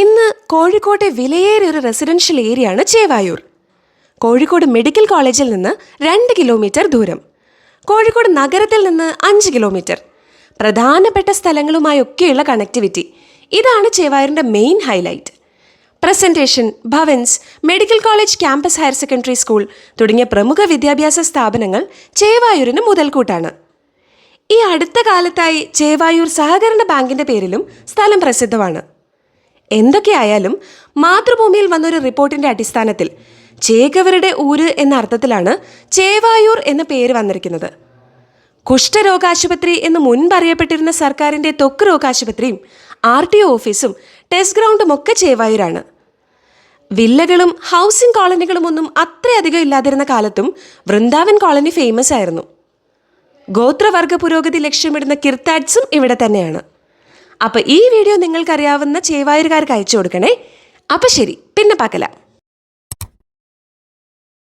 ഇന്ന് കോഴിക്കോട്ടെ വിലയേറിയ ഒരു റെസിഡൻഷ്യൽ ഏരിയയാണ് ചേവായൂർ. കോഴിക്കോട് മെഡിക്കൽ കോളേജിൽ നിന്ന് രണ്ട് കിലോമീറ്റർ ദൂരം. കോഴിക്കോട് നഗരത്തിൽ നിന്ന് അഞ്ച് കിലോമീറ്റർ. പ്രധാനപ്പെട്ട സ്ഥലങ്ങളുമായൊക്കെയുള്ള കണക്ടിവിറ്റി ഇതാണ് ചേവായൂരിന്റെ main highlight presentation Bhavans medical college campus higher secondary school തുടങ്ങിയ പ്രമുഖ വിദ്യാഭ്യാസ സ്ഥാപനങ്ങൾ ചേവായൂരിന് മുതൽക്കൂട്ടാണ്. ഈ അടുത്ത കാലത്തായി ചേവായൂർ സഹകരണ ബാങ്കിന്റെ പേരിലും സ്ഥലം പ്രസിദ്ധമാണ്. എന്തൊക്കെയായാലും മാതൃഭൂമിയിൽ വന്നൊരു റിപ്പോർട്ടിന്റെ അടിസ്ഥാനത്തിൽ ചേകവരുടെ ഊര് എന്ന അർത്ഥത്തിലാണ് ചേവായൂർ എന്ന പേര് വന്നിരിക്കുന്നത്. കുഷ്ഠരോഗാശുപത്രി എന്ന് മുൻപറിയപ്പെട്ടിരുന്ന സർക്കാരിന്റെ ത്വക്ക് രോഗാശുപത്രിയും ആർ ടി ഒ ഓഫീസും ടെസ്റ്റ് ഗ്രൗണ്ടും ഒക്കെ ചേവായൂരാണ്. വില്ലകളും ഹൗസിംഗ് കോളനികളും ഒന്നും അത്രയധികം ഇല്ലാതിരുന്ന കാലത്തും വൃന്ദാവൻ കോളനി ഫേമസ് ആയിരുന്നു. ഗോത്രവർഗ പുരോഗതി ലക്ഷ്യമിടുന്ന കിർത്താഡ്സും ഇവിടെ തന്നെയാണ്. അപ്പോൾ ഈ വീഡിയോ നിങ്ങൾക്കറിയാവുന്ന ചേവായൂരുകാർക്ക് അയച്ചു കൊടുക്കണേ. അപ്പോൾ ശരി പിന്നെ പാക്കലാം.